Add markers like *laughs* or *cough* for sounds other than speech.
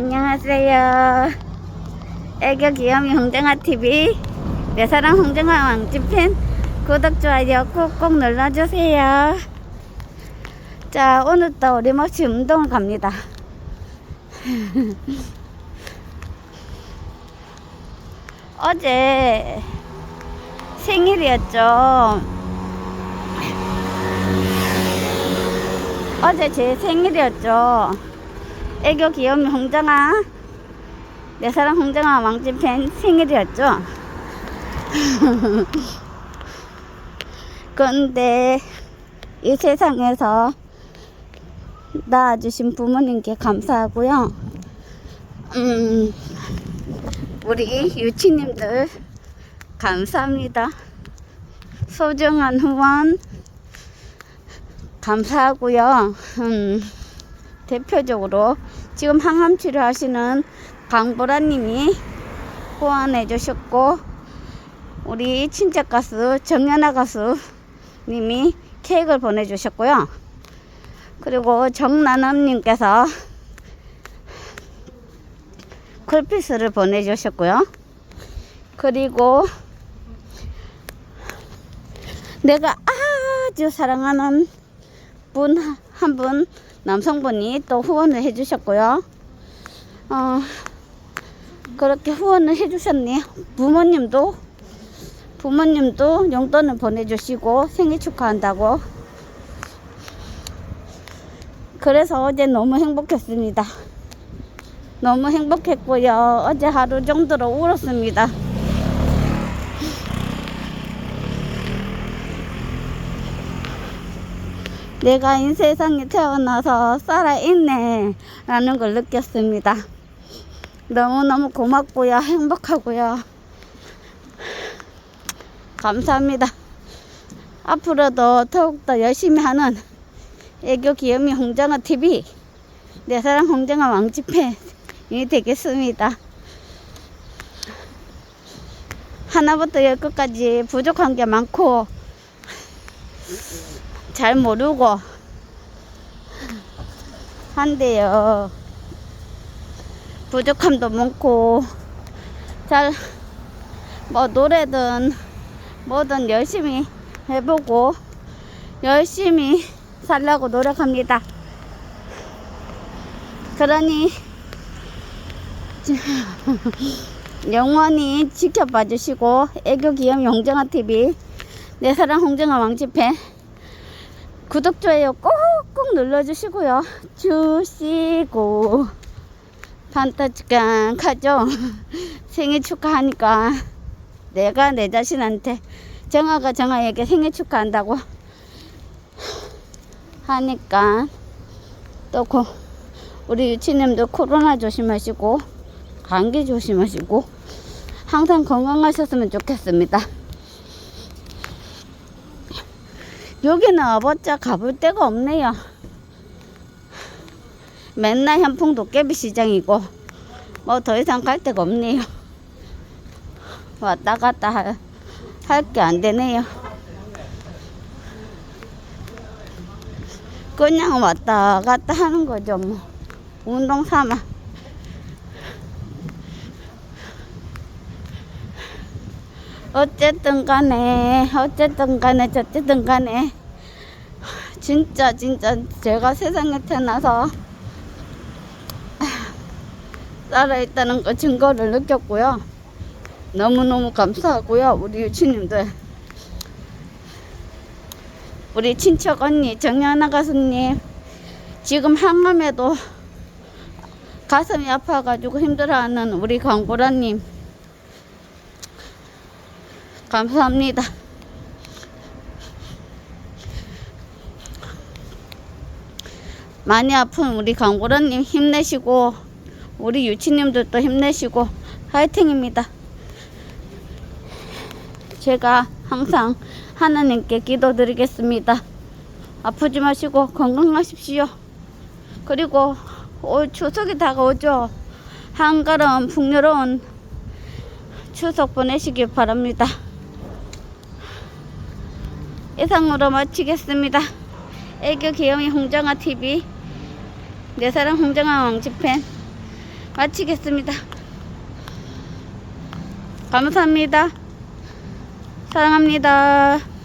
안녕하세요. 애교 귀염이 홍정아TV 내 사랑 홍정아 왕집팬 구독, 좋아요 꾹꾹 눌러주세요. 자, 오늘도 어림없이 운동을 갑니다. *laughs* 어제 생일이었죠. 어제 제 생일이었죠. 애교 귀염이 홍정아 내 사랑 홍정아 왕집 팬 생일이었죠. *laughs* 그런데 이 세상에서 낳아주신 부모님께 감사하고요. 음, 우리 유치님들 감사합니다. 소중한 후원 감사하고요. 음, 대표적으로 지금 항암 치료하시는 강보라님이 후원해 주셨고 우리 친척 가수 정연아 가수님이 케이크를 보내주셨고요. 그리고 정나남님께서 쿨피스를 보내주셨고요. 그리고 내가 아주 사랑하는 분 한 분 남성분이 또 후원을 해주셨고요. 어, 그렇게 후원을 해주셨네요. 부모님도 부모님도 용돈을 보내주시고 생일 축하한다고. 그래서 어제 너무 행복했습니다. 너무 행복했고요. 어제 하루 정도로 울었습니다. 내가 이 세상에 태어나서 살아있네 라는 걸 느꼈습니다. 너무너무 고맙고요. 행복하고요. 감사합니다. 앞으로도 더욱더 열심히 하는 애교 귀염이 홍정아 TV 내 사랑 홍정아 왕집팬이 되겠습니다. 하나부터 열끝까지 부족한 게 많고 잘 모르고 한데요. 부족함도 많고 잘 뭐 노래든 뭐든 열심히 해보고 열심히 살려고 노력합니다. 그러니 *laughs* 영원히 지켜봐 주시고 애교 귀염이 홍정아 TV 내 사랑 홍정아 왕집회 구독 좋아요 꾹꾹 눌러주시고요. 주시고. 판타지강 가죠? *laughs* 생일 축하하니까. 내가 내 자신한테 정아가 정아에게 생일 축하한다고 하니까 또 고, 우리 유치님도 코로나 조심하시고 감기 조심하시고 항상 건강하셨으면 좋겠습니다. 여기는 와봤자 가볼 데가 없네요. 맨날 현풍 도깨비 시장이고 뭐 더 이상 갈 데가 없네요. 왔다 갔다 할 게 안 되네요. 그냥 왔다 갔다 하는 거죠, 뭐. 운동 삼아. 어쨌든 간에, 어쨌든 간에, 저쨌든 간에, 진짜, 진짜, 제가 세상에 태어나서 살아있다는 거 증거를 느꼈고요. 너무너무 감사하고요. 우리 유치님들. 우리 친척 언니 정연아 가수님 지금 항암에도 가슴이 아파가지고 힘들어하는 우리 강보라님 감사합니다. 많이 아픈 우리 강보라님 힘내시고 우리 유치님들도 힘내시고 화이팅입니다. 제가 항상 하나님께 기도드리겠습니다. 아프지 마시고 건강하십시오. 그리고 올 추석이 다가오죠. 한가름 풍요로운 추석 보내시길 바랍니다. 이상으로 마치겠습니다. 애교 귀염이 홍정아 TV 내 사랑 홍정아 왕집팬 마치겠습니다. 감사합니다. 사랑합니다.